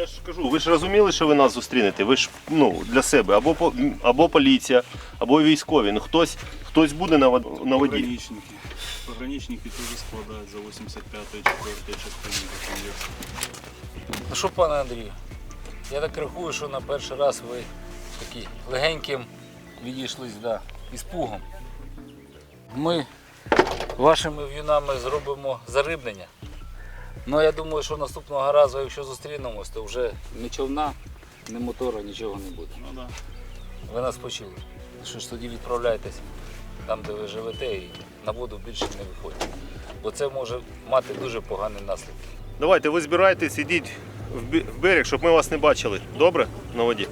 Я ж кажу, ви ж розуміли, що ви нас зустрінете. Ви ж ну, для себе або, або поліція, або військові. Ну хтось, хтось буде на, на воді. Пограничники. Пограничники теж складають за 85-ї, 4 частини. Ну що, пане Андрію, я так рахую, що на перший раз ви такі легеньким відійшлись да, із пугом. Ми вашими в'юнами зробимо зарибнення. Ну я думаю, що наступного разу, якщо зустрінемось, то вже ні човна, ні мотора, нічого не буде. Ну да. Ви нас почули. Що ж тоді відправляйтесь там, де ви живете, і на воду більше не виходьте. Бо це може мати дуже погані наслідки. Давайте ви збирайтесь, ідіть в бі- в берег, щоб ми вас не бачили. Добре? На воді.